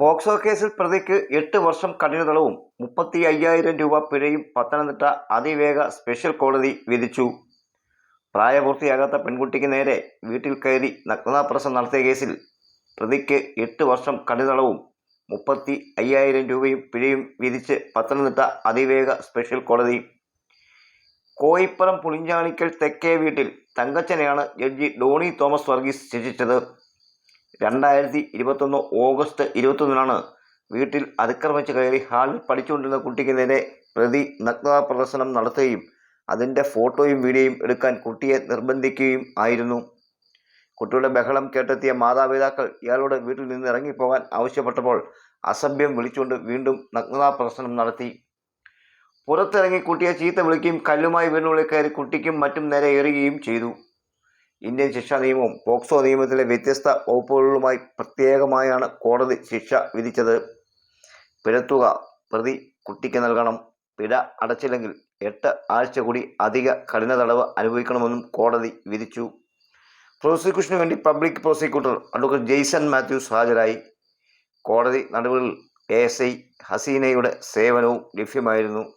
POCSO കേസിൽ പ്രതിക്ക് എട്ട് വർഷം കഠിന തടവും മുപ്പത്തി അയ്യായിരം രൂപ പിഴയും പത്തനംതിട്ട അതിവേഗ സ്പെഷ്യൽ കോടതി വിധിച്ചു. പ്രായപൂർത്തിയാകാത്ത പെൺകുട്ടിക്ക് നേരെ വീട്ടിൽ കയറി നഗ്നതാപ്രസം നടത്തിയ കേസിൽ പ്രതിക്ക് എട്ട് വർഷം കഠിനതളവും മുപ്പത്തി അയ്യായിരം രൂപയും പിഴയും വിധിച്ച് പത്തനംതിട്ട അതിവേഗ സ്പെഷ്യൽ കോടതി. കോയിപ്പുറം പുളിഞ്ചാണിക്കൽ തെക്കേ വീട്ടിൽ തങ്കച്ചനെയാണ് ജഡ്ജി ഡോണി തോമസ് വർഗീസ് ശിക്ഷിച്ചത്. രണ്ടായിരത്തി ഇരുപത്തൊന്ന് ഓഗസ്റ്റ് ഇരുപത്തൊന്നിനാണ് വീട്ടിൽ അതിക്രമിച്ച് കയറി ഹാളിൽ പഠിച്ചുകൊണ്ടിരുന്ന കുട്ടിക്ക് നേരെ പ്രതി നഗ്നതാ പ്രദർശനം നടത്തുകയും അതിന്റെ ഫോട്ടോയും വീഡിയോയും എടുക്കാൻ കുട്ടിയെ നിർബന്ധിക്കുകയും ആയിരുന്നു. കുട്ടിയുടെ ബഹളം കേട്ടെത്തിയ മാതാപിതാക്കൾ ഇയാളോട് വീട്ടിൽ നിന്ന് ഇറങ്ങിപ്പോകാൻ ആവശ്യപ്പെട്ടപ്പോൾ അസഭ്യം വിളിച്ചുകൊണ്ട് വീണ്ടും നഗ്നതാ പ്രദർശനം നടത്തി. പുറത്തിറങ്ങി കുട്ടിയെ ചീത്ത വിളിക്കുകയും കല്ലുമായി വീടിനുള്ളിൽ കയറി കുട്ടിക്കും മറ്റും നേരെ എറിയുകയും ചെയ്തു. ഇന്ത്യൻ ശിക്ഷാ നിയമവും പോക്സോ നിയമത്തിലെ വ്യത്യസ്ത വകുപ്പുകളുമായി പ്രത്യേകമായാണ് കോടതി ശിക്ഷ വിധിച്ചത്. പിഴത്തുക പ്രതി കുട്ടിക്ക് നൽകണം. പിഴ അടച്ചില്ലെങ്കിൽ എട്ട് ആഴ്ച കൂടി അധിക കഠിന തടവ് അനുഭവിക്കണമെന്നും കോടതി വിധിച്ചു. പ്രോസിക്യൂഷന് വേണ്ടി public prosecutor advocate Jaison Mathews ഹാജരായി. കോടതി നടപടികളിൽ എ എസ് ഐ ഹസീനയുടെ സേവനവും ലഭ്യമായിരുന്നു.